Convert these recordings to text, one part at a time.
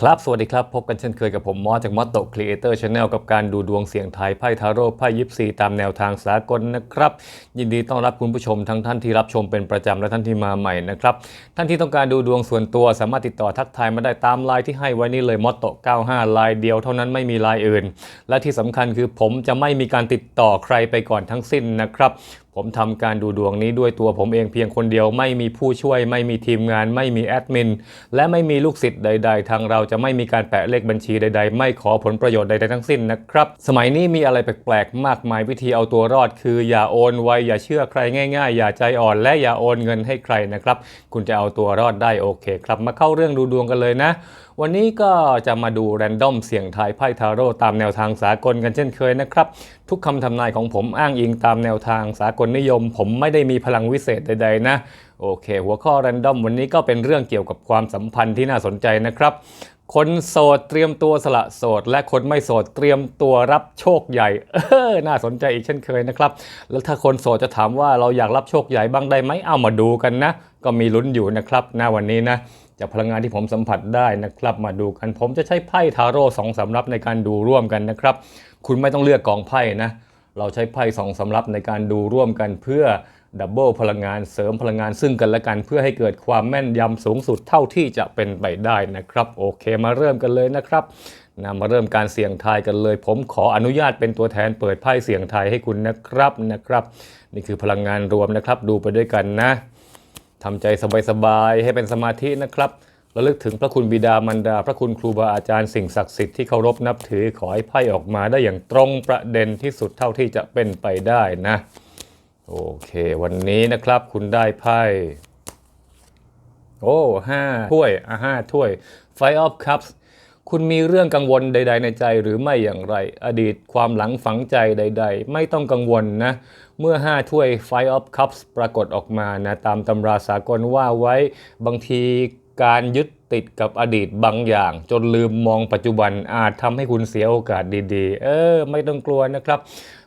ครับ สวัสดีครับ พบกันเช่นเคยกับผมมอสจากมอสโตครีเอเตอร์ชาแนลกับการดูดวงเสียงไทยไพ่ทาโร่ไพ่ยิปซีตามแนวทางสากลนะครับ ยินดีต้อนรับคุณผู้ชมทั้งท่านที่รับชมเป็นประจำและท่านที่มาใหม่นะครับ ท่านที่ต้องการดูดวงส่วนตัวสามารถติดต่อทักทายมาได้ตามไลน์ที่ให้ไว้นี่เลยมอสโต95 ไลน์เดียวเท่านั้นไม่มีไลน์อื่น และที่สำคัญคือผมจะไม่มีการติดต่อใครไปก่อนทั้งสิ้นนะครับ ผมทำการดูดวงนี้ด้วยตัวผมเองเพียงคนเดียว ไม่มีผู้ช่วย ไม่มีทีมงาน ไม่มีแอดมิน และไม่มีลูกศิษย์ใด ๆ ทางเราจะไม่มีการแปะเลขบัญชีใด ๆ ไม่ขอผลประโยชน์ใด ๆ ทั้งสิ้นนะครับ สมัยนี้มีอะไรแปลกๆ มากมายวิธีเอาตัวรอด คืออย่าโอนไวอย่าเชื่อใครง่าย ๆ อย่าใจอ่อนและอย่าโอนเงินให้ใครนะครับ คุณจะเอาตัวรอดได้โอเคครับ มาเข้าเรื่องดูดวงกันเลยนะ วันนี้ก็จะมาดูแรนดอมเสียงทายไพ่ทาโร่ตามแนวทางสากลกันเช่นเคยนะครับ ทุกคำทำนายของผมอ้างอิงตามแนวทางสากลนิยม ผมไม่ได้มีพลังวิเศษใด ๆ นะโอเค หัวข้อแรนดอมวันนี้ก็เป็นเรื่องเกี่ยวกับความสัมพันธ์ที่น่าสนใจนะครับคนโสดเตรียมตัวสละโสด และคนไม่โสดเตรียมตัวรับโชคใหญ่ เออน่าสนใจอีกเช่นเคยนะครับ แล้วถ้าคนโสดจะถามว่าเราอยากรับโชคใหญ่บ้างได้ไหมเอามาดูกันนะ ก็มีลุ้นอยู่นะครับหน้าวันนี้นะ จากพลังงานที่ผมสัมผัสได้นะครับ มาดูกันผมจะใช้ไพ่ทาโร่สองสำรับในการดูร่วมกันนะครับ คุณไม่ต้องเลือกกองไพ่นะ เราใช้ไพ่สองสำรับในการดูร่วมกันเพื่อดับเบิลพลังงานเสริมพลังงานซึ่งกันและกันเพื่อให้เกิดความแม่นยำสูงสุดเท่าที่จะเป็นไปได้นะครับ โอเคมาเริ่มกันเลยนะครับนะมาเริ่มการเสี่ยงทายกันเลย ผมขออนุญาตเป็นตัวแทนเปิดไพ่เสี่ยงทายให้คุณนะครับนะครับ นี่คือพลังงานรวมนะครับ ดูไปด้วยกันนะ ทำใจสบายๆให้เป็นสมาธินะครับระลึกถึงพระคุณบิดามารดา พระคุณครูบาอาจารย์สิ่งศักดิ์สิทธิ์ที่เคารพนับถือขอให้ไพ่ออกมาได้อย่างตรงประเด็นที่สุดเท่าที่จะเป็นไปได้นะ โอเค วันนี้นะครับคุณได้ไพ่โอ้ห้าถ้วยอะห้าถ้วย Five of Cups คุณมีเรื่องกังวลใด ๆ ในใจหรือไม่อย่างไร อดีตความหลังฝังใจใด ๆ ไม่ต้องกังวลนะ เมื่อ 5 ถ้วย Five of Cups ปรากฏออกมานะตามตำราสากลว่าไว้บางทีการยึดติดกับอดีตบางอย่าง จนลืมมองปัจจุบันอาจทำให้คุณเสียโอกาสดีๆ เออ ไม่ต้องกลัวนะครับ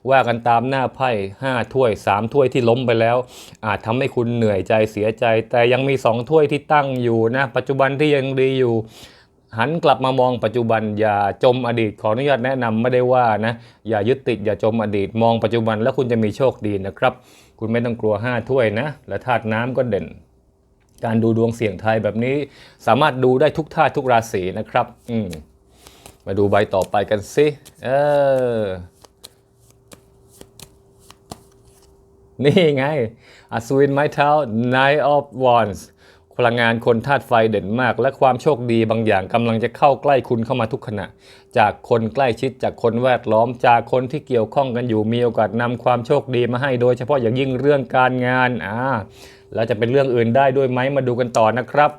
ว่ากันตามหน้าไพ่5ถ้วย 3 ถ้วยที่ล้มไปแล้ว อาจทำให้คุณเหนื่อยใจเสียใจ แต่ยังมี 2 ถ้วยที่ตั้งอยู่นะ ปัจจุบันที่ยังดีอยู่ หันกลับมามองปัจจุบันอย่าจมอดีตขออนุญาตแนะนำไม่ได้ว่านะอย่ายึดติดอย่าจมอดีตมองปัจจุบันแล้วคุณจะมีโชคดีนะครับ คุณไม่ต้องกลัว 5 ถ้วยนะ และธาตุน้ำก็เด่น การดูดวงเสี่ยงทายแบบนี้ สามารถดูได้ทุกธาตุทุกราศีนะครับ อืมมาดูใบต่อไปกันสิเออนี่ไงอัศวินไม้เท้า Nine of Wands พลังงานคนธาตุไฟเด่นมาก และความโชคดีบางอย่างกำลังจะเข้าใกล้คุณเข้ามาทุกขณะ จากคนใกล้ชิดจากคนแวดล้อมจากคนที่เกี่ยวข้องกันอยู่มีโอกาสนำความโชคดีมาให้โดยเฉพาะอย่างยิ่งเรื่องการงานอ่าแล้วจะเป็นเรื่องอื่นได้ด้วยไหมมาดูกันต่อนะครับ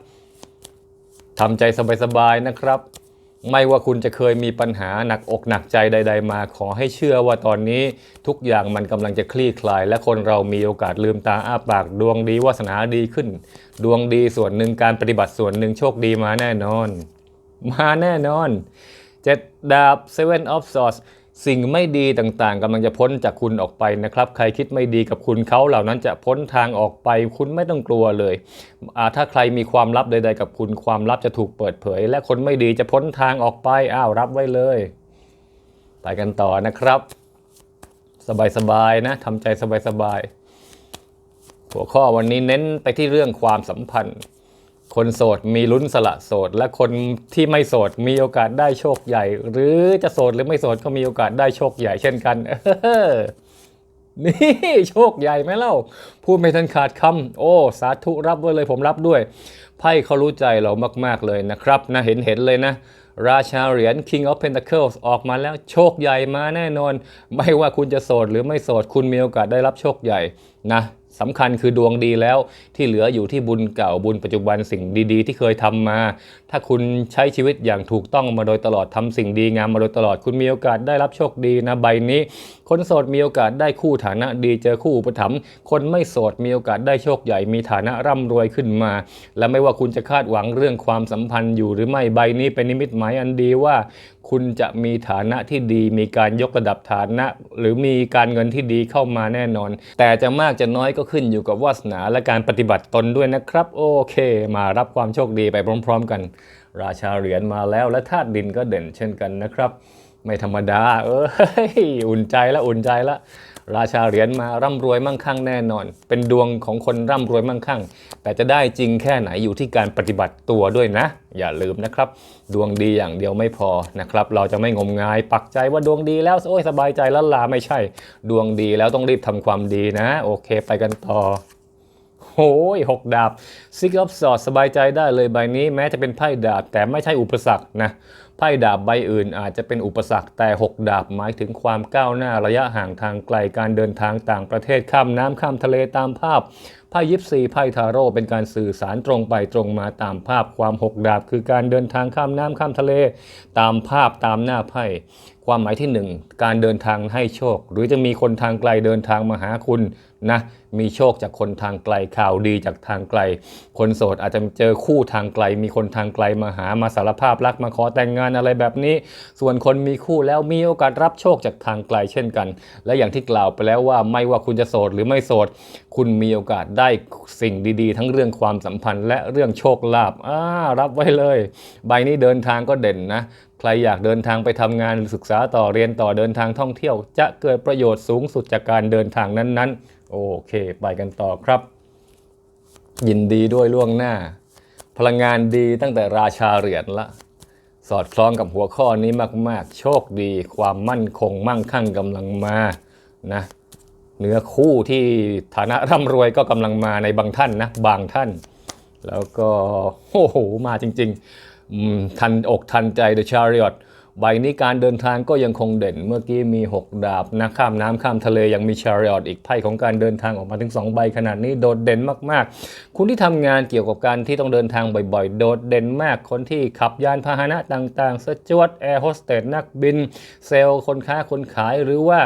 ทำใจสบายๆนะครับ ไม่ว่าคุณจะเคยมีปัญหาหนักอกหนักใจใด ๆ มาขอให้เชื่อว่าตอนนี้ทุกอย่างมันกำลังจะคลี่คลาย และคนเรามีโอกาสลืมตาอ้าปาก ดวงดีวาสนาดีขึ้น ดวงดีส่วนหนึ่งการปฏิบัติส่วนหนึ่งโชคดีมาแน่นอน มาแน่นอนเจ็ดดาบ Seven of Swords สิ่งไม่ดีต่างๆกำลังจะพ้นจากคุณออกไปนะครับ ใครคิดไม่ดีกับคุณเขาเหล่านั้นจะพ้นทางออกไป คุณไม่ต้องกลัวเลย ถ้าใครมีความลับใด ๆ กับคุณความลับจะถูกเปิดเผย และคนไม่ดีจะพ้นทางออกไปอ้าวรับไว้เลย ไปกันต่อนะครับ สบายๆนะทำใจสบายๆหัวข้อวันนี้เน้นไปที่เรื่องความสัมพันธ์ คนโสดมีลุ้นสละโสด และคนที่ไม่โสดมีโอกาสได้โชคใหญ่ หรือจะโสดหรือไม่โสดก็มีโอกาสได้โชคใหญ่เช่นกันนี่โชคใหญ่ไหมเล่า พูดไม่ทันขาดคำโอ้ สาธุรับไว้เลยผมรับด้วย ไพ่เขารู้ใจเรามาก ๆ เลยนะครับนะเห็นเห็นเลยนะ ราชาเหรียญ King of Pentacles ออกมาแล้วโชคใหญ่มาแน่นอน ไม่ว่าคุณจะโสดหรือไม่โสด คุณมีโอกาสได้รับโชคใหญ่นะ สำคัญคือดวงดีแล้วที่เหลืออยู่ที่บุญเก่าบุญปัจจุบันสิ่งดีๆ ที่เคยทำมา ถ้าคุณใช้ชีวิตอย่างถูกต้องมาโดยตลอดทำสิ่งดีงามมาโดยตลอดคุณมีโอกาสได้รับโชคดีนะใบนี้ คนโสดมีโอกาสได้คู่ฐานะดีเจอคู่อุปถัมภ์คนไม่โสดมีโอกาสได้โชคใหญ่มีฐานะร่ำรวยขึ้นมา และไม่ว่าคุณจะคาดหวังเรื่องความสัมพันธ์อยู่หรือไม่ใบนี้เป็นนิมิตหมายอันดีว่า คุณจะมีฐานะที่ดี มีการยกระดับฐานะ หรือมีการเงินที่ดีเข้ามาแน่นอน แต่จะมากจะน้อยก็ขึ้นอยู่กับวาสนาและการปฏิบัติตนด้วยนะครับ โอเค มารับความโชคดีไปพร้อม ๆ กัน ราชาเหรียญมาแล้วและธาตุดินก็เด่นเช่นกันนะครับ ไม่ธรรมดา เอออุ่นใจละอุ่นใจละ ราชาเหรียญมาร่ำรวยมั่งคั่งแน่นอน เป็นดวงของคนร่ำรวยมั่งคั่ง แต่จะได้จริงแค่ไหนอยู่ที่การปฏิบัติตัวด้วยนะ อย่าลืมนะครับ ดวงดีอย่างเดียวไม่พอนะครับ เราจะไม่งมงายปักใจว่าดวงดีแล้วโอ้ยสบายใจแล้วลาไม่ใช่ ดวงดีแล้วต้องรีบทำความดีนะ โอเคไปกันต่อโอ้ยหกดาบ Six of Swords สบายใจได้เลยใบนี้แม้จะเป็นไพ่ดาบแต่ไม่ใช่อุปสรรคนะ ไพ่ดาบใบอื่นอาจจะเป็นอุปสรรคแต่ 6 ดาบหมายถึงความก้าวหน้าระยะห่างทางไกลการเดินทางต่างประเทศข้ามน้ำข้ามทะเลตามภาพไพ่ยิปซีไพ่ทาโร่เป็นการสื่อสารตรงไปตรงมาตามภาพความ6ดาบ คือการเดินทางข้ามน้ำข้ามทะเล ตามภาพตามหน้าไพ่ความหมายที่ 1 การเดินทางให้โชค หรือจะมีคนทางไกลเดินทางมาหาคุณ นะมีโชคจากคนทางไกลข่าวดีจากทางไกล คนโสดอาจจะเจอคู่ทางไกล มีคนทางไกลมาหามาสารภาพรักมาขอแต่งงานอะไรแบบนี้ ส่วนคนมีคู่แล้วมีโอกาสรับโชคจากทางไกลเช่นกัน และอย่างที่กล่าวไปแล้วว่าไม่ว่าคุณจะโสดหรือไม่โสด คุณมีโอกาสได้สิ่งดีๆ ทั้งเรื่องความสัมพันธ์ และเรื่องโชคลาภอ่ารับไว้เลย ใบนี้เดินทางก็เด่นนะใครอยากเดินทางไปทำงานหรือศึกษาต่อเรียนต่อเดินทางท่องเที่ยว จะเกิดประโยชน์สูงสุดจากการเดินทางนั้นๆ โอเค ไปกันต่อครับ ยินดีด้วยล่วงหน้า พลังงานดีตั้งแต่ราชาเหรียญละ สอดคล้องกับหัวข้อนี้มาก ๆ โชคดี ความมั่นคงมั่งคั่งกำลังมานะเนื้อคู่ที่ฐานะร่ำรวยก็กำลังมาในบางท่านนะบางท่าน แล้วก็โอ้โหมาจริง ๆ ทันอกทันใจ The Chariot ใบนี้การเดินทางก็ยังคงเด่น เมื่อกี้มี 6 ดาบนะข้ามน้ำข้ามทะเลยังมีชาริออตอีกไพ่ของการเดินทางออกมาถึง 2 ใบขนาดนี้โดดเด่นมากๆ คุณที่ทำงานเกี่ยวกับการที่ต้องเดินทางบ่อยๆ โดดเด่นมาก คนที่ขับยานพาหนะต่างๆสจวตแอร์โฮสเตสนักบิน เซลล์คนค้าคนขายหรือว่า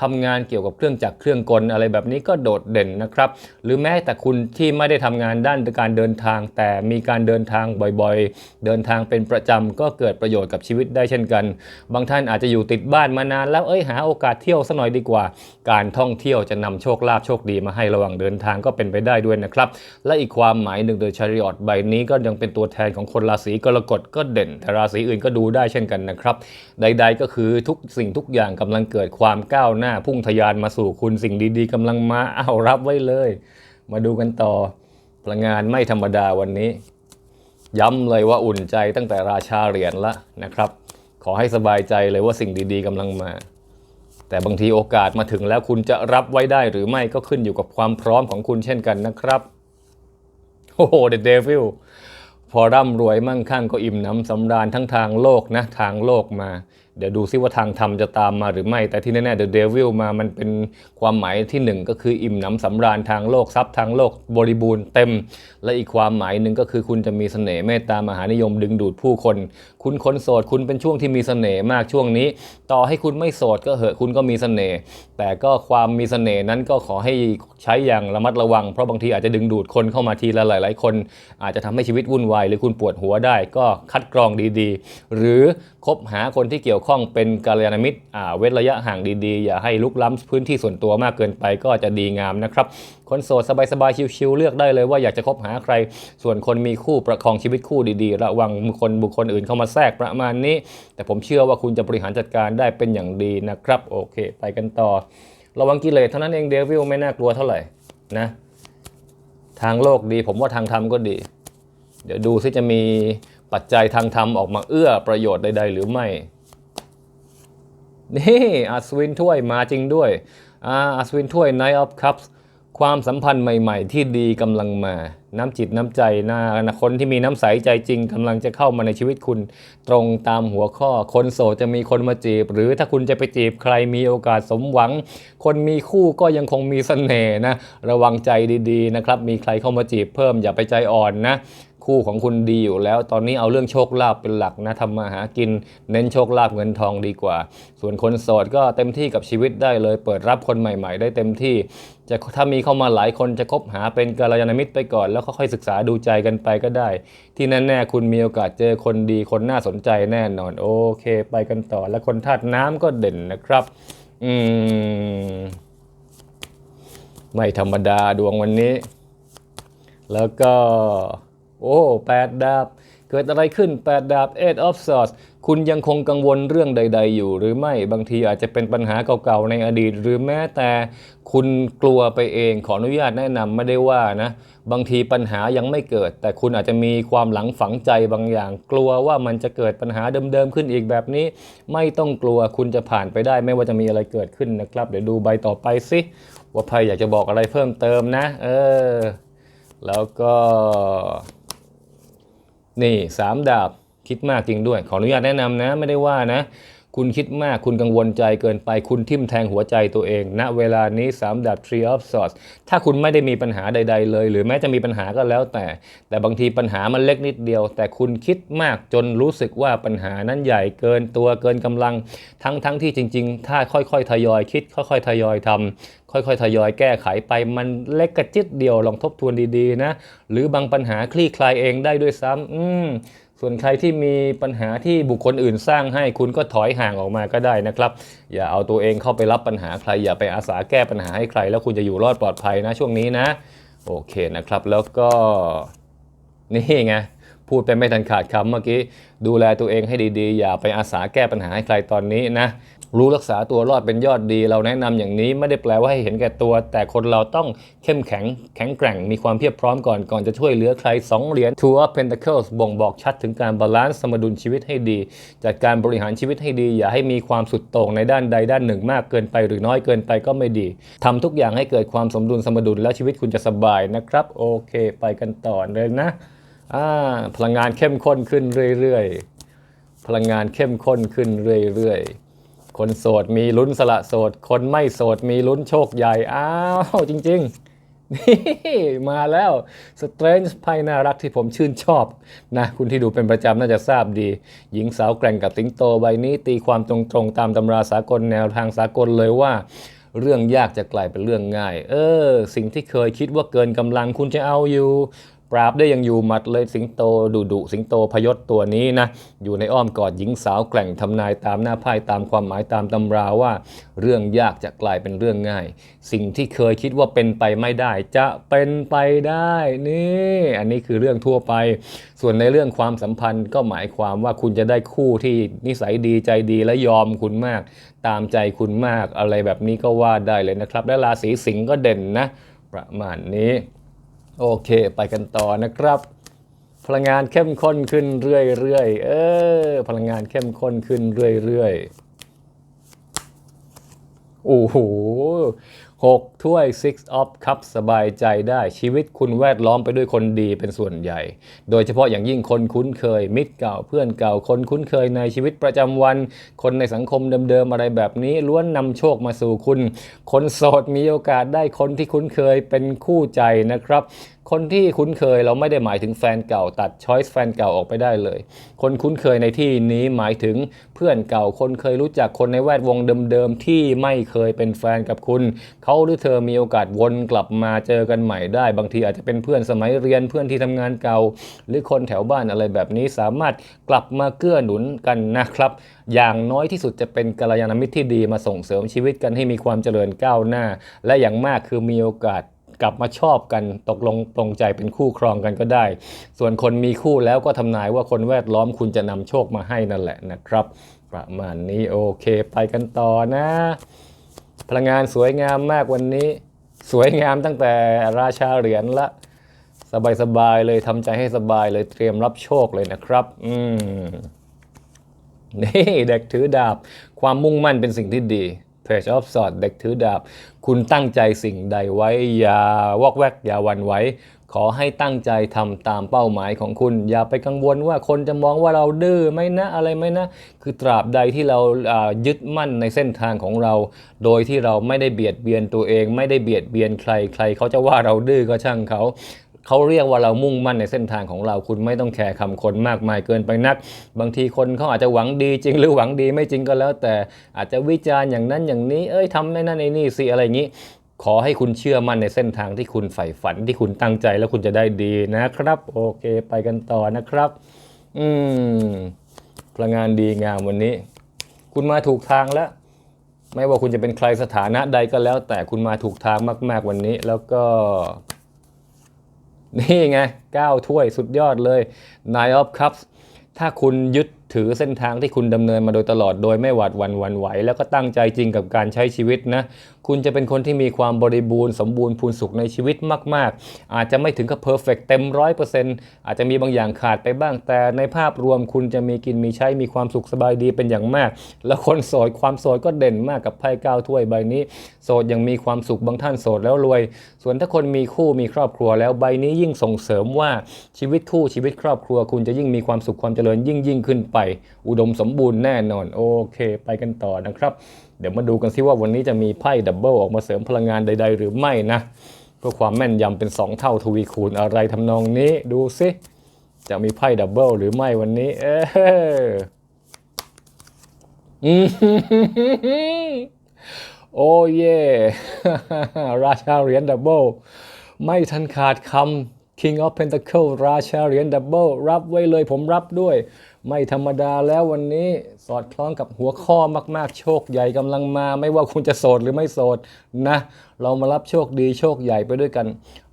ทำงานเกี่ยวกับเครื่องจักรเครื่องกลอะไรแบบนี้ก็โดดเด่นนะครับ หรือแม้แต่คุณที่ไม่ได้ทำงานด้านการเดินทาง แต่มีการเดินทางบ่อยๆ เดินทางเป็นประจำก็เกิดประโยชน์กับชีวิตได้เช่นกัน บางท่านอาจจะอยู่ติดบ้านมานานแล้วเอ้ยหาโอกาสเที่ยวสักหน่อยดีกว่า การท่องเที่ยวจะนำโชคลาภโชคดีมาให้ระหว่างเดินทางก็เป็นไปได้ด้วยนะครับ และอีกความหมายหนึ่งเดอะชาริออตใบนี้ก็ยังเป็นตัวแทนของคนราศีกรกฎก็เด่นแต่ราศีอื่นก็ดูได้เช่นกันนะครับ ใด ๆ ก็คือทุกสิ่งทุกอย่างกำลังเกิดความก้าวหน้าพุ่งทะยานมาสู่คุณสิ่งดีๆกำลังมาเอารับไว้เลย มาดูกันต่อพลังงานไม่ธรรมดาวันนี้ ย้ำเลยว่าอุ่นใจตั้งแต่ราชาเหรียญละนะครับ ขอให้สบายใจเลยว่าสิ่งดีๆกำลังมา แต่บางทีโอกาสมาถึงแล้วคุณจะรับไว้ได้หรือไม่ก็ขึ้นอยู่กับความพร้อมของคุณเช่นกันนะครับโอ้โหเดอะเดวิลพอร่ำรวยมั่งคั่งก็อิ่มน้ำสำราญทั้งทางโลกนะทางโลกมา เดี๋ยวดูซิว่าทางธรรมจะตามมาหรือไม่ แต่ที่แน่ๆเดอะเดวิลมามันเป็นความหมายที่หนึ่งก็คืออิ่มหนำสำราญทางโลกทรัพย์ทางโลกบริบูรณ์เต็ม และอีกความหมายหนึ่งก็คือคุณจะมีเสน่ห์เมตตามหานิยมดึงดูดผู้คน คุณคนโสดคุณเป็นช่วงที่มีเสน่ห์มากช่วงนี้ ต่อให้คุณไม่โสดก็เหอะคุณก็มีเสน่ห์แต่ก็ความมีเสน่ห์นั้นก็ขอให้ใช้อย่างระมัดระวัง เพราะบางทีอาจจะดึงดูดคนเข้ามาทีละหลาย ๆ คน อาจจะทำให้ชีวิตวุ่นวายหรือคุณปวดหัวได้ก็คัดกรองดีๆ หรือคบหาคนที่เกี่ยวข้องเป็นกัลยาณมิตรอ่าเว้นระยะห่างดีๆ อย่าให้ลุกล้ำพื้นที่ส่วนตัวมากเกินไปก็จะดีงามนะครับ คนโสดสบายๆชิวๆเลือกได้เลยว่าอยากจะคบหาใคร ส่วนคนมีคู่ประคองชีวิตคู่ดีๆ ระวังคนบุคคลอื่นเข้ามาแทรกประมาณนี้ แต่ผมเชื่อว่าคุณจะบริหารจัดการได้เป็นอย่างดีนะครับโอเค ไปกันต่อ ระวังกิเลสเท่านั้นเองเดวิลไม่น่ากลัวเท่าไหร่นะทางโลกดี ผมว่าทางธรรมก็ดี เดี๋ยวดูซิจะมีปัจจัยทางธรรมออกมาเอื้อประโยชน์ใดๆหรือไม่ นี่อัศวินถ้วยมาจริงด้วยอาอัศวินถ้วย night of Cups ความสัมพันธ์ใหม่ๆ ที่ดีกำลังมา น้ำจิตน้ำใจนะคนที่มีน้ำใสใจจริงกำลังจะเข้ามาในชีวิตคุณ ตรงตามหัวข้อ คนโสดจะมีคนมาจีบ หรือถ้าคุณจะไปจีบใครมีโอกาสสมหวัง คนมีคู่ก็ยังคงมีเสน่ห์นะ ระวังใจดีๆนะครับ มีใครเข้ามาจีบเพิ่มอย่าไปใจอ่อนนะ คู่ของคุณดีอยู่แล้ว ตอนนี้เอาเรื่องโชคลาภเป็นหลักนะทำมาหากิน เน้นโชคลาภเงินทองดีกว่า ส่วนคนโสดก็เต็มที่กับชีวิตได้เลย เปิดรับคนใหม่ๆ ได้เต็มที่ จะถ้ามีเข้ามาหลายคนจะคบหาเป็นกัลยาณมิตรไปก่อน แล้วค่อยศึกษาดูใจกันไปก็ได้ ที่แน่ๆคุณมีโอกาสเจอคนดีคนน่าสนใจแน่นอนโอเค ไปกันต่อและคนธาตุน้ำก็เด่นนะครับ อืมไม่ธรรมดาดวงวันนี้ แล้วก็ โอ้แปดดาบ เกิดอะไรขึ้น 8 ดาบ Eight of Swords คุณยังคงกังวลเรื่องใด ๆ อยู่หรือไม่บางทีอาจจะเป็นปัญหาเก่าๆในอดีต หรือแม้แต่คุณกลัวไปเองขออนุญาตแนะนำไม่ได้ว่านะบางทีปัญหายังไม่เกิด แต่คุณอาจจะมีความหลังฝังใจบางอย่าง กลัวว่ามันจะเกิดปัญหาเดิมๆขึ้นอีกแบบนี้ ไม่ต้องกลัวคุณจะผ่านไปได้ ไม่ว่าจะมีอะไรเกิดขึ้นนะครับ เดี๋ยวดูใบต่อไปสิว่าไพ่อยากจะบอกอะไรเพิ่มเติมนะ เออ แล้วก็ นี่สามดาบคิดมากจริงด้วย ขออนุญาตแนะนำนะ ไม่ได้ว่านะ คุณคิดมากคุณกังวลใจเกินไป คุณทิ่มแทงหัวใจตัวเองณเวลานี้สามดาบ Tree of Swords ถ้าคุณไม่ได้มีปัญหาใด ๆ เลย หรือแม้จะมีปัญหาก็แล้วแต่ แต่บางทีปัญหามันเล็กนิดเดียว แต่คุณคิดมากจนรู้สึกว่าปัญหานั้นใหญ่เกินตัวเกินกำลัง ทั้งทั้งที่จริง ๆ ถ้าค่อยๆทยอยคิด ค่อยๆทยอยทำ ค่อยๆ ทยอยแก้ไขไปมันเล็กกระจิตเดียวลองทบทวนดีๆนะหรือบางปัญหาคลี่คลายเองได้ด้วยซ้ำอืมส่วนใครที่มีปัญหาที่บุคคลอื่นสร้างให้คุณก็ถอยห่างออกมาก็ได้นะครับ อย่าเอาตัวเองเข้าไปรับปัญหาใคร อย่าไปอาสาแก้ปัญหาให้ใคร แล้วคุณจะอยู่รอดปลอดภัยนะช่วงนี้นะ โอเคนะครับ แล้วก็นี่ไงพูดไปไม่ทันขาดคำเมื่อกี้ ดูแลตัวเองให้ดีๆ อย่าไปอาสาแก้ปัญหาให้ใครตอนนี้นะ รู้รักษาตัวรอดเป็นยอดดี เราแนะนำอย่างนี้ไม่ได้แปลว่าให้เห็นแก่ตัว แต่คนเราต้องเข้มแข็งแข็งแกร่งมีความเพียบพร้อมก่อนก่อนจะช่วยเหลือใคร 2 เหรียญ Two of Pentacles บ่งบอกชัดถึงการบาลานซ์สมดุลชีวิตให้ดี จัดการบริหารชีวิตให้ดี อย่าให้มีความสุดโต่งในด้านใดด้านหนึ่งมากเกินไปหรือน้อยเกินไปก็ไม่ดีทำทุกอย่างให้เกิดความสมดุลสมดุลแล้วชีวิตคุณจะสบายนะครับ โอเค ไปกันต่อเลยนะพลังงานเข้มข้นขึ้นเรื่อยๆพลังงานเข้มข้นขึ้นเรื่อยๆ คนโสดมีลุ้นสละโสด คนไม่โสดมีลุ้นโชคใหญ่ อ้าว จริง ๆ นี่มาแล้ว Strange ไพ่น่ารักที่ผมชื่นชอบนะ คุณที่ดูเป็นประจำน่าจะทราบดี หญิงสาวแกร่งกับสิงโตใบนี้ตีความตรงๆ ตามตำราสากลแนวทางสากลเลยว่าเรื่องยากจะกลายเป็นเรื่องง่าย เออ สิ่งที่เคยคิดว่าเกินกำลังคุณจะเอาอยู่ ปราบได้ยังอยู่หมัดเลยสิงโตดุดุสิงโตพยศตัวนี้นะ อยู่ในอ้อมกอดหญิงสาวแกร่งทำนายตามหน้าไพ่ตามความหมายตามตำราว่า เรื่องยากจะกลายเป็นเรื่องง่าย สิ่งที่เคยคิดว่าเป็นไปไม่ได้ จะเป็นไปได้นี่อันนี้คือเรื่องทั่วไป ส่วนในเรื่องความสัมพันธ์ก็หมายความว่าคุณจะได้คู่ที่นิสัยดีใจดีและยอมคุณมาก ตามใจคุณมากอะไรแบบนี้ก็ว่าได้เลยนะครับ และราศีสิงห์ก็เด่นนะ ประมาณนี้ โอเคไปกันต่อนะครับ พลังงานเข้มข้นขึ้นเรื่อยๆเออพลังงานเข้มข้นขึ้นเรื่อยๆโอ้โห หกถ้วย six of cups สบายใจได้ชีวิตคุณแวดล้อมไปด้วยคนดีเป็นส่วนใหญ่ โดยเฉพาะอย่างยิ่งคนคุ้นเคย มิตรเก่าเพื่อนเก่าคนคุ้นเคยในชีวิตประจำวัน คนในสังคมเดิมๆอะไรแบบนี้ล้วนนำโชคมาสู่คุณ คนโสดมีโอกาสได้คนที่คุ้นเคยเป็นคู่ใจนะครับ คนที่คุ้นเคยเราไม่ได้หมายถึงแฟนเก่าตัดช้อยส์แฟนเก่าออกไปได้เลย คนคุ้นเคยในที่นี้หมายถึงเพื่อนเก่า คนเคยรู้จักคนในแวดวงเดิมๆที่ไม่เคยเป็นแฟนกับคุณ เขาหรือเธอมีโอกาสวนกลับมาเจอกันใหม่ได้ บางทีอาจจะเป็นเพื่อนสมัยเรียนเพื่อนที่ทำงานเก่า หรือคนแถวบ้านอะไรแบบนี้สามารถกลับมาเกื้อหนุนกันนะครับ อย่างน้อยที่สุดจะเป็นกัลยาณมิตรที่ดีมาส่งเสริมชีวิตกันให้มีความเจริญก้าวหน้า และอย่างมากคือมีโอกาส กลับมาชอบกันตกลงปรงใจเป็นคู่ครองกันก็ได้ ส่วนคนมีคู่แล้วก็ทำนายว่าคนแวดล้อมคุณจะนำโชคมาให้นั่นแหละนะครับ ประมาณนี้โอเค ไปกันต่อนะ พลังงานสวยงามมากวันนี้ สวยงามตั้งแต่ราชาเหรียญละสบายๆเลยทำใจให้สบายเลยเตรียมรับโชคเลยนะครับ อืมนี่เด็กถือดาบ ความมุ่งมั่นเป็นสิ่งที่ดี Page of Sword เด็กถือดาบ คุณตั้งใจสิ่งใดไว้ อย่าวอกแวก อย่าหวันไหวขอให้ตั้งใจทำตามเป้าหมายของคุณ อย่าไปกังวลว่าคนจะมองว่าเราดื้อไหมนะอะไรไหมนะ คือตราบใดที่เรายึดมั่นในเส้นทางของเรา โดยที่เราไม่ได้เบียดเบียนตัวเอง ไม่ได้เบียดเบียนใครใครเขาจะว่าเราดื้อก็ช่างเขา เขาเรียกว่าเรามุ่งมั่นในเส้นทางของเรา คุณไม่ต้องแคร์คำคนมากมายเกินไปนัก บางทีคนเขาอาจจะหวังดีจริงหรือหวังดีไม่จริงก็แล้ว แต่อาจจะวิจารณ์อย่างนั้นอย่างนี้ เอ้ยทำในนั่นในนี่สิอะไรอย่างนี้ขอให้คุณเชื่อมั่นในเส้นทางที่คุณใฝ่ฝันที่คุณตั้งใจแล้วคุณจะได้ดีนะครับ โอเคไปกันต่อนะครับ อืมพลังงานดีงามวันนี้ คุณมาถูกทางแล้ว ไม่ว่าคุณจะเป็นใครสถานะใดก็แล้ว แต่คุณมาถูกทางมาก ๆวันนี้ แล้วก็ นี่ไง 9 ถ้วยสุดยอดเลย Nine of Cups ถ้าคุณยึด ถือเส้นทางที่คุณดำเนินมาโดยตลอดโดยไม่หวาดหวันหวันไหว แล้วก็ตั้งใจจริงกับการใช้ชีวิตนะ คุณจะเป็นคนที่มีความบริบูรณ์สมบูรณ์พูนสุขในชีวิตมาก ๆ อาจจะไม่ถึงกับเพอร์เฟกเต็มร้อยเปอร์เซ็นต์อาจจะมีบางอย่างขาดไปบ้างแต่ในภาพรวมคุณจะมีกินมีใช้มีความสุขสบายดีเป็นอย่างมาก แล้วคนโสดความโสดก็เด่นมากกับไพ่ก้าวถ้วยใบนี้ โสดยังมีความสุขบางท่านโสดแล้วรวย ส่วนถ้าคนมีคู่มีครอบครัวแล้วใบนี้ยิ่งส่งเสริมว่าชีวิตคู่ชีวิตครอบครัว คุณจะยิ่งมีความสุขความเจริญยิ่งยิ่งขึ้นไปอุดมสมบูรณ์แน่นอน โอเค ไปกันต่อนะครับ เดี๋ยวมาดูกันซิว่าวันนี้จะมีไพ่ดับเบิลออกมาเสริมพลังงานใด ๆ หรือไม่นะ เพื่อความแม่นยำเป็น 2 เท่าทวีคูณอะไรทำนองนี้ดูซิจะมีไพ่ดับเบิลหรือไม่วันนี้ เออโอ้เย่ราชาเหรียญดับเบิลไม่ทันขาดคำ King of Pentacle ราชาเหรียญดับเบิลรับไว้เลยผมรับด้วย ไม่ธรรมดาแล้ววันนี้ สอดคล้องกับหัวข้อมากๆ โชคใหญ่กำลังมา ไม่ว่าคุณจะโสดหรือไม่โสดนะ เรามารับโชคดีโชคใหญ่ไปด้วยกัน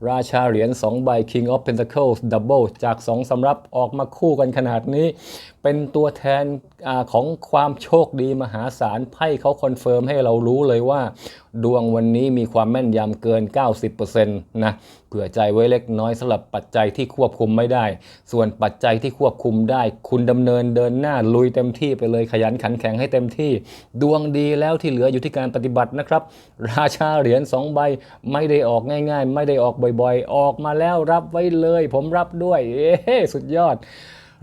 ราชาเหรียญ2ใบ King of Pentacles Double จาก 2สำรับออกมาคู่กันขนาดนี้ เป็นตัวแทนอของความโชคดีมหาศาลไพ่เขาคอนเฟิร์มให้เรารู้เลยว่า ดวงวันนี้มีความแม่นยำเกิน 90%นะเผื่อใจไว้เล็กน้อยสำหรับปัจจัยที่ควบคุมไม่ได้ ส่วนปัจจัยที่ควบคุมได้ คุณดำเนินเดินหน้าลุยเต็มที่ไปเลยขยันขันแข็งให้เต็มที่ ดวงดีแล้วที่เหลืออยู่ที่การปฏิบัตินะครับ ราชาเหรียญ2ใบไม่ได้ออกง่าย ๆ ไม่ได้ออกบ่อยๆ ออกมาแล้วรับไว้เลย ผมรับด้วย เอ้สุดยอด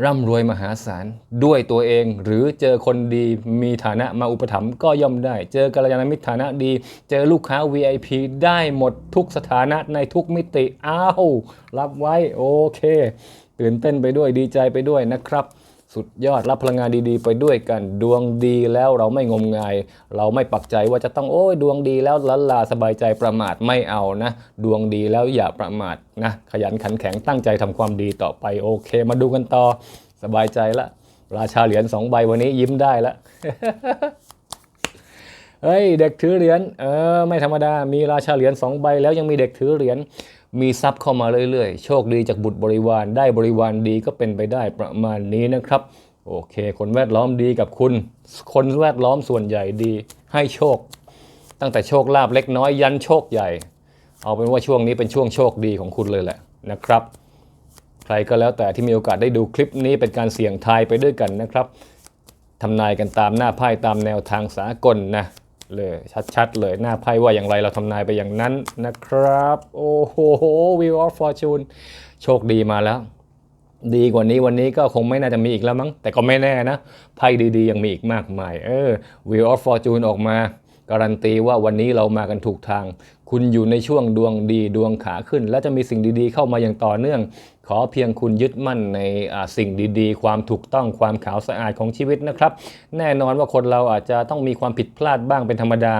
ร่ำรวยมหาศาลด้วยตัวเอง หรือเจอคนดีมีฐานะมาอุปถัมภ์ก็ย่อมได้ เจอกัลยาณมิตรฐานะดี เจอลูกค้า VIP ได้หมดทุกสถานะในทุกมิติอ้าวรับไว้โอเค ตื่นเต้นไปด้วยดีใจไปด้วยนะครับ สุดยอดรับพลังงานดีๆ ไปด้วยกันดวงดีแล้วเราไม่งมงาย เราไม่ปักใจว่าจะต้องโอ้ยดวงดีแล้วลันลาสบายใจประมาทไม่เอานะ ดวงดีแล้วอย่าประมาทนะ ขยันขันแข็งตั้งใจทำความดีต่อไปโอเค มาดูกันต่อสบายใจละ ราชาเหรียญสองใบวันนี้ยิ้มได้ละเฮ้ยเด็กถือเหรียญเออไม่ธรรมดา มีราชาเหรียญสองใบแล้วยังมีเด็กถือเหรียญ มีทรัพย์เข้ามาเรื่อยๆ โชคดีจากบุตรบริวารได้บริวารดีก็เป็นไปได้ประมาณนี้นะครับ โอเค คนแวดล้อมดีกับคุณ คนแวดล้อมส่วนใหญ่ดี ให้โชค ตั้งแต่โชคลาภเล็กน้อยยันโชคใหญ่ เอาเป็นว่าช่วงนี้เป็นช่วงโชคดีของคุณเลยแหละนะครับ ใครก็แล้วแต่ที่มีโอกาสได้ดูคลิปนี้เป็นการเสี่ยงทายไปด้วยกันนะครับทำนายกันตามหน้าไพ่ตามแนวทางสากลนะ เลย ชัดๆ เลย หน้าไพ่ว่าอย่างไรเราทำนายไปอย่างนั้นนะครับ โอ้โหวิวออฟฟอร์จูนโชคดีมาแล้ว ดีกว่านี้วันนี้ก็คงไม่น่าจะมีอีกแล้วมั้ง แต่ก็ไม่แน่นะ ไพ่ดีๆ ยังมีอีกมากมาย เออวิวออฟฟอร์จูนออกมา การันตีว่าวันนี้เรามากันถูกทาง คุณอยู่ในช่วงดวงดีดวงขาขึ้น และจะมีสิ่งดีๆ เข้ามาอย่างต่อเนื่อง ขอเพียงคุณยึดมั่นในสิ่งดีๆ ความถูกต้องความขาวสะอาดของชีวิตนะครับ แน่นอนว่าคนเราอาจจะต้องมีความผิดพลาดบ้างเป็นธรรมดา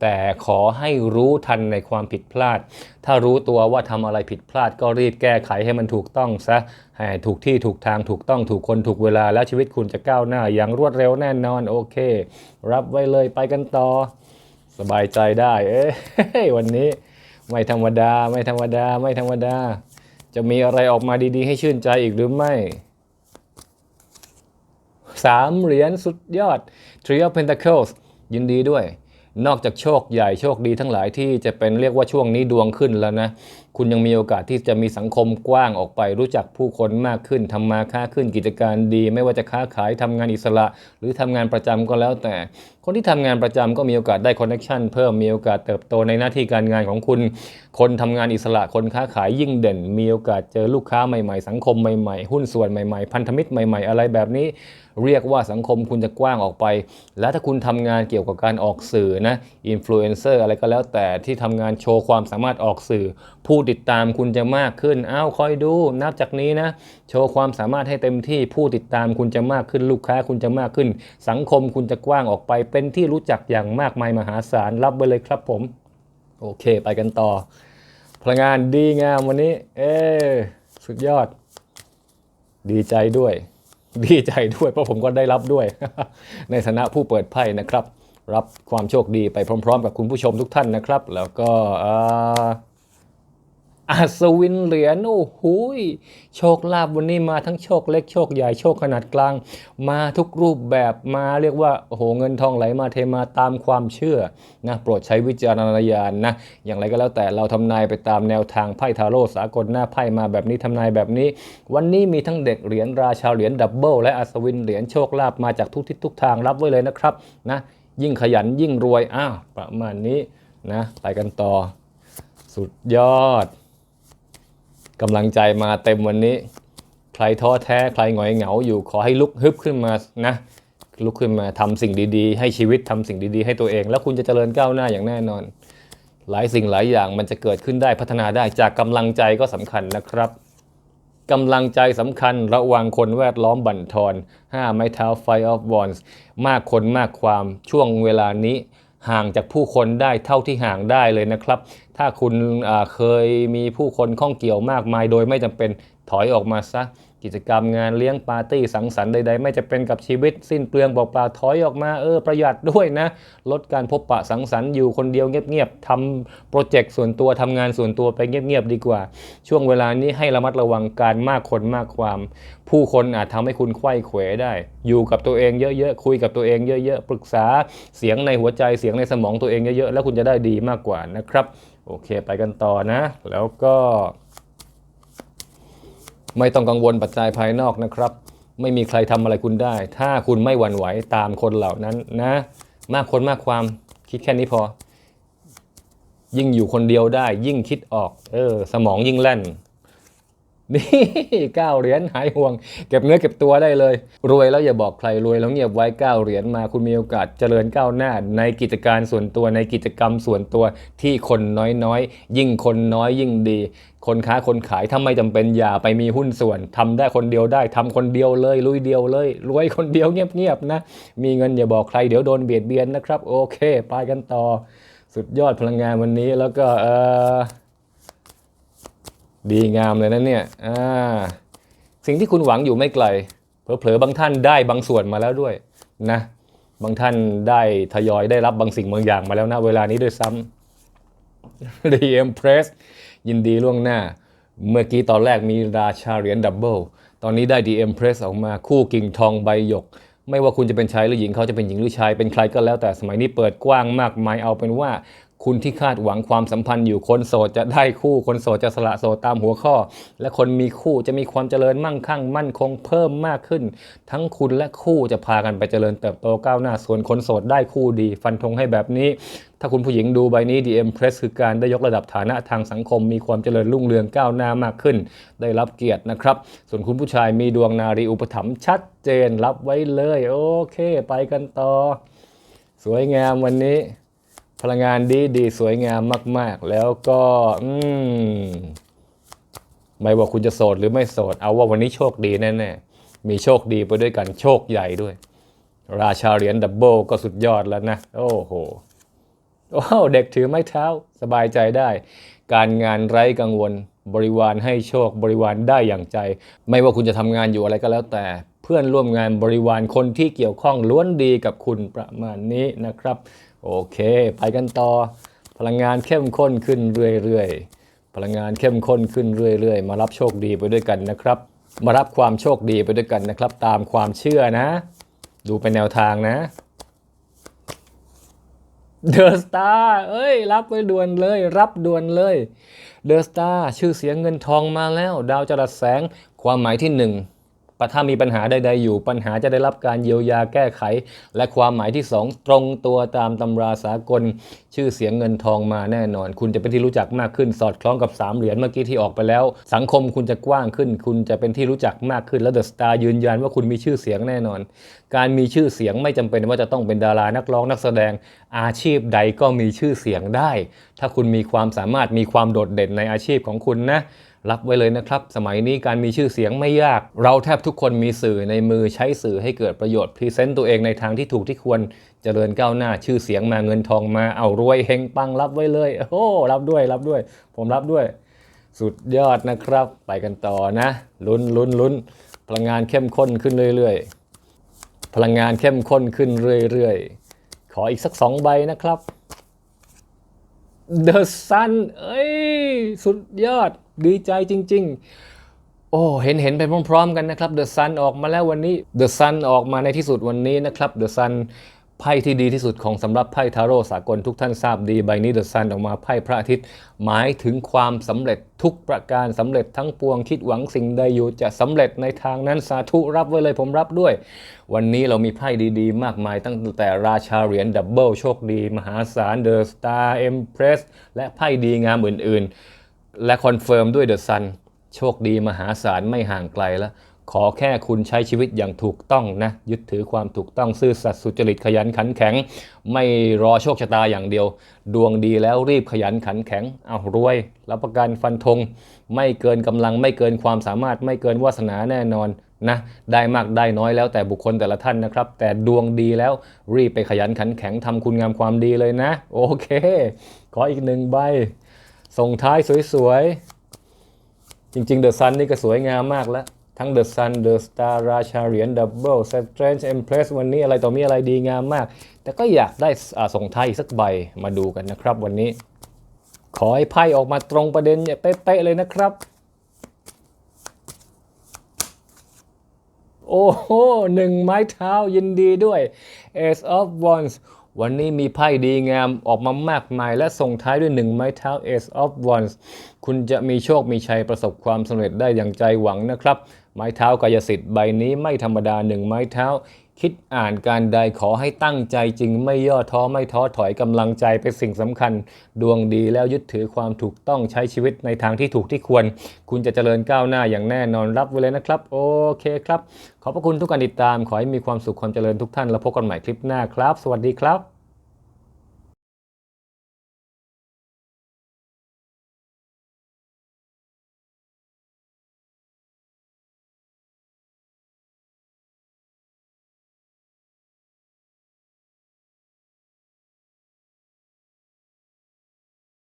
แต่ขอให้รู้ทันในความผิดพลาด ถ้ารู้ตัวว่าทำอะไรผิดพลาดก็รีบแก้ไขให้มันถูกต้องซะให้ถูกที่ถูกทางถูกต้องถูกคนถูกเวลาแล้วชีวิตคุณจะก้าวหน้าอย่างรวดเร็วแน่นอนโอเค รับไว้เลยไปกันต่อ สบายใจได้ เอ้ยวันนี้ไม่ธรรมดา ไม่ธรรมดา ไม่ธรรมดา จะมีอะไรออกมาดีๆ ให้ชื่นใจอีกหรือไม่สามเหรียญสุดยอด Three of Pentacles ยินดีด้วย นอกจากโชคใหญ่โชคดีทั้งหลายที่จะเป็นเรียกว่าช่วงนี้ดวงขึ้นแล้วนะ คุณยังมีโอกาสที่จะมีสังคมกว้างออกไป รู้จักผู้คนมากขึ้นทำมาค้าขึ้นกิจการดี ไม่ว่าจะค้าขายทำงานอิสระ หรือทำงานประจำก็แล้วแต่ คนที่ทำงานประจำก็มีโอกาสได้คอนเนคชันเพิ่มมีโอกาสเติบโตในหน้าที่การงานของคุณ คนทำงานอิสระคนค้าขายยิ่งเด่น มีโอกาสเจอลูกค้าใหม่ ๆ สังคมใหม่ๆ หุ้นส่วนใหม่ๆ พันธมิตรใหม่ ๆ อะไรแบบนี้ เรียกว่าสังคมคุณจะกว้างออกไป และถ้าคุณทำงานเกี่ยวกับการออกสื่อนะอินฟลูเอนเซอร์อะไรก็แล้วแต่ที่ทำงานโชว์ความสามารถออกสื่อ ผู้ติดตามคุณจะมากขึ้นอ้าวคอยดูนับจากนี้นะโชว์ความสามารถให้เต็มที่ผู้ติดตามคุณจะมากขึ้นลูกค้าคุณจะมากขึ้น สังคมคุณจะกว้างออกไป เป็นที่รู้จักอย่างมากมายมหาศาลรับไปเลยครับผม โอเคไปกันต่อ พลังงานดีงามวันนี้ เออสุดยอด ดีใจด้วย ดีใจด้วยเพราะผมก็ได้รับด้วย ในฐานะผู้เปิดไพ่นะครับ รับความโชคดีไปพร้อม ๆ กับคุณผู้ชมทุกท่านนะครับ แล้วก็ อัศวินเหรียญโอ้โหโชคลาภวันนี้มาทั้งโชคเล็กโชคใหญ่โชคขนาดกลาง มาทุกรูปแบบมาเรียกว่าโอ้โหเงินทองไหลมาเทมาตามความเชื่อนะโปรดใช้วิจารณญาณนะ อย่างไรก็แล้วแต่เราทำนายไปตามแนวทางไพ่ทาโร่สากลหน้าไพ่มาแบบนี้ทำนายแบบนี้ วันนี้มีทั้งเด็กเหรียญราชาเหรียญดับเบิลและอัศวินเหรียญโชคลาภมาจากทุกทิศทุกทางรับไว้เลยนะครับนะยิ่งขยันยิ่งรวยอ้าวประมาณนี้นะไปกันต่อ สุดยอด กำลังใจมาเต็มวันนี้ ใครท้อแท้ใครหงอยเหงาอยู่ขอให้ลุกฮึบขึ้นมานะลุกขึ้นมาทำสิ่งดีๆ ให้ชีวิตทำสิ่งดีๆ ให้ตัวเอง แล้วคุณจะเจริญก้าวหน้าอย่างแน่นอน หลายสิ่งหลายอย่างมันจะเกิดขึ้นได้พัฒนาได้จากกำลังใจก็สำคัญนะครับกำลังใจสำคัญระวังคนแวดล้อมบั่นทอน 5 ไม้เท้า Five of Wands มากคนมากความช่วงเวลานี้ ห่างจากผู้คนได้เท่าที่ห่างได้เลยนะครับ ถ้าคุณเคยมีผู้คนข้องเกี่ยวมากมายโดยไม่จำเป็นถอยออกมาซะ กิจกรรมงานเลี้ยงปาร์ตี้สังสรรค์ใดๆ ไม่จะเป็นกับชีวิตสิ้นเปลืองเปล่าๆถอยออกมาเออประหยัดด้วยนะ ลดการพบปะสังสรรค์อยู่คนเดียวเงียบๆทำโปรเจกต์ส่วนตัวทำงานส่วนตัวไปเงียบๆดีกว่า ช่วงเวลานี้ให้ระมัดระวังการมากคนมากความ ผู้คนอาจทำให้คุณไข้เขวได้ อยู่กับตัวเองเยอะๆคุยกับตัวเองเยอะๆปรึกษาเสียงในหัวใจเสียงในสมองตัวเองเยอะๆแล้วคุณจะได้ดีมากกว่านะครับ โอเค ไปกันต่อนะ แล้วก็ ไม่ต้องกังวลปัจจัยภายนอกนะครับ ไม่มีใครทำอะไรคุณได้ ถ้าคุณไม่หวั่นไหวตามคนเหล่านั้นนะ มากคนมากความคิดแค่นี้พอ ยิ่งอยู่คนเดียวได้ ยิ่งคิดออก เออ สมองยิ่งแล่น นี่เก้าเหรียญหายห่วง เก็บเนื้อเก็บตัวได้เลย รวยแล้วอย่าบอกใครรวยแล้วเงียบไว้เก้าเหรียญมาคุณมีโอกาสเจริญก้าวหน้า ในกิจการส่วนตัวในกิจกรรมส่วนตัวที่คนน้อยๆ ยิ่งคนน้อยยิ่งดี คนค้าคนขายถ้าไม่จำเป็นอย่าไปมีหุ้นส่วนทำได้คนเดียวได้ทำคนเดียวเลยลุยเดียวเลย รวยคนเดียวเงียบๆนะ มีเงินอย่าบอกใครเดี๋ยวโดนเบียดเบียนนะครับ โอเค ไปกันต่อ สุดยอดพลังงานวันนี้แล้วก็เออ ดีงามเลยนะเนี่ยอ่าสิ่งที่คุณหวังอยู่ไม่ไกล เผลอๆบางท่านได้บางส่วนมาแล้วด้วยนะ บางท่านได้ทยอยได้รับบางสิ่งบางอย่างมาแล้วนะเวลานี้ด้วยซ้ำ The Empress ยินดีล่วงหน้า เมื่อกี้ตอนแรกมีราชาเหรียญดับเบิลตอนนี้ได้ The Empress ออกมาคู่กิ่งทองใบหยก ไม่ว่าคุณจะเป็นชายหรือหญิงเขาจะเป็นหญิงหรือชายเป็นใครก็แล้วแต่สมัยนี้เปิดกว้างมากมายเอาเป็นว่า คุณที่คาดหวังความสัมพันธ์อยู่คนโสดจะได้คู่ คนโสดจะสละโสดตามหัวข้อ และคนมีคู่จะมีความเจริญมั่งคั่ง มั่นคงเพิ่มมากขึ้น ทั้งคุณและคู่จะพากันไปเจริญเติบโตก้าวหน้าส่วนคนโสดได้คู่ดี ฟันธงให้แบบนี้ ถ้าคุณผู้หญิงดูใบนี้ The Empress คือการได้ยกระดับฐานะทางสังคม มีความเจริญรุ่งเรืองก้าวหน้ามากขึ้น ได้รับเกียรตินะครับ ส่วนคุณผู้ชายมีดวงนารีอุปถัมภ์ชัดเจนรับไว้เลย โอเค ไปกันต่อ สวยงามวันนี้ พลังงานดีดีสวยงามมาก ๆ แล้วก็ อืม ไม่ว่าคุณจะโสดหรือไม่โสด เอาว่าวันนี้โชคดีแน่ๆมีโชคดีไปด้วยกันโชคใหญ่ด้วย ราชาเหรียญดับเบิลก็สุดยอดแล้วนะ โอ้โหโอ้เด็กถือไม้เท้าสบายใจได้ การงานไร้กังวล บริวารให้โชคบริวารได้อย่างใจ ไม่ว่าคุณจะทำงานอยู่อะไรก็แล้วแต่เพื่อนร่วมงานบริวารคนที่เกี่ยวข้องล้วนดีกับคุณประมาณนี้นะครับ โอเค ไปกันต่อ พลังงานเข้มข้นขึ้นเรื่อยๆ พลังงานเข้มข้นขึ้นเรื่อยๆ มารับโชคดีไปด้วยกันนะครับ มารับความโชคดีไปด้วยกันนะครับ ตามความเชื่อนะ ดูเป็นแนวทางนะเดอะสตาร์เอ้ย รับไว้ด่วนเลย รับด่วนเลย เดอะสตาร์ชื่อเสียงเงินทองมาแล้ว ดาวจรัสแสง ความหมายที่หนึ่ง ปะถ้ามีปัญหาใดๆอยู่ ปัญหาจะได้รับการเยียวยาแก้ไข และความหมายที่สองตรงตัวตามตำราสากล ชื่อเสียงเงินทองมาแน่นอน คุณจะเป็นที่รู้จักมากขึ้น สอดคล้องกับสามเหรียญเมื่อกี้ที่ออกไปแล้ว สังคมคุณจะกว้างขึ้น คุณจะเป็นที่รู้จักมากขึ้น แล้วเดอะสตาร์ยืนยันว่าคุณมีชื่อเสียงแน่นอน การมีชื่อเสียงไม่จำเป็นว่าจะต้องเป็นดารานักร้องนักแสดงอาชีพใดก็มีชื่อเสียงได้ ถ้าคุณมีความสามารถมีความโดดเด่นในอาชีพของคุณนะ รับไว้เลยนะครับ สมัยนี้การมีชื่อเสียงไม่ยาก เราแทบทุกคนมีสื่อในมือใช้สื่อให้เกิดประโยชน์พรีเซนต์ตัวเองในทางที่ถูกที่ควรเจริญก้าวหน้าชื่อเสียงมาเงินทองมาเอารวยเฮงปังรับไว้เลย โอ้รับด้วยรับด้วย ผมรับด้วย สุดยอดนะครับ ไปกันต่อนะลุ้นลุ้นลุ้นพลังงานเข้มข้นขึ้นเรื่อยๆ พลังงานเข้มข้นขึ้นเรื่อยๆ ขออีกสักสองใบนะครับ The Sun เอ้ย สุดยอดดีใจจริง ๆ โอ้เห็นเห็นไปพร้อมๆกันนะครับ The Sun ออกมาแล้ววันนี้ The Sun ออกมาในที่สุดวันนี้นะครับ The Sun ไพ่ที่ดีที่สุดของสำหรับไพ่ทาโร่สากลทุกท่านทราบดีใบนี้ The Sun ออกมาไพ่พระอาทิตย์ หมายถึงความสำเร็จทุกประการสำเร็จทั้งปวงคิดหวังสิ่งใดอยู่จะสำเร็จในทางนั้นสาธุรับไว้เลยผมรับด้วย วันนี้เรามีไพ่ดีๆ มากมายตั้งแต่ราชาเหรียญดับเบิลโชคดี มหาศาลเดอะสตาร์เอ็มเพรสและไพ่ดีงามอื่นๆ และคอนเฟิร์มด้วยเดอะซันโชคดีมหาศาลไม่ห่างไกลแล้ว ขอแค่คุณใช้ชีวิตอย่างถูกต้องนะยึดถือความถูกต้องซื่อสัตย์สุจริตขยันขันแข็ง ไม่รอโชคชะตาอย่างเดียว ดวงดีแล้วรีบขยันขันแข็งเอารวย รับประกันฟันธงไม่เกินกำลังไม่เกินความสามารถไม่เกินวาสนาแน่นอนนะได้มากได้น้อยแล้วแต่บุคคลแต่ละท่านนะครับ แต่ดวงดีแล้วรีบไปขยันขันแข็งทำคุณงามความดีเลยนะ โอเค ขออีกหนึ่งใบ ส่งท้ายสวยๆ จริงๆเดอะซันนี่ก็สวยงามมากแล้ว ทั้ง The Sun The Star ราชาเหรียญ Double Strange Empress วันนี้อะไรต่อมีอะไรดีงามมาก แต่ก็อยากได้ส่งไทยสักใบมาดูกันนะครับวันนี้ ขอให้ไพ่ออกมาตรงประเด็นเนี่ยเป๊ะๆเลยนะครับ โอ้โหหนึ่งไม้เท้ายินดีด้วย Ace of Wands วันนี้มีไพ่ดีงามออกมามากมาย และส่งท้ายด้วยหนึ่งไม้เท้า Ace of Wands คุณจะมีโชคมีชัยประสบความสำเร็จได้อย่างใจหวังนะครับ ไม้เท้ากายสิทธิ์ใบนี้ไม่ธรรมดาหนึ่งไม้เท้า คิดอ่านการใดขอให้ตั้งใจจริงไม่ย่อท้อไม่ท้อถอยกำลังใจเป็นสิ่งสำคัญ ดวงดีแล้วยึดถือความถูกต้องใช้ชีวิตในทางที่ถูกที่ควร คุณจะเจริญก้าวหน้าอย่างแน่นอนรับไว้เลยนะครับ โอเคครับ ขอบพระคุณทุกการติดตาม ขอให้มีความสุขความเจริญทุกท่านแล้วพบกันใหม่คลิปหน้าครับ สวัสดีครับ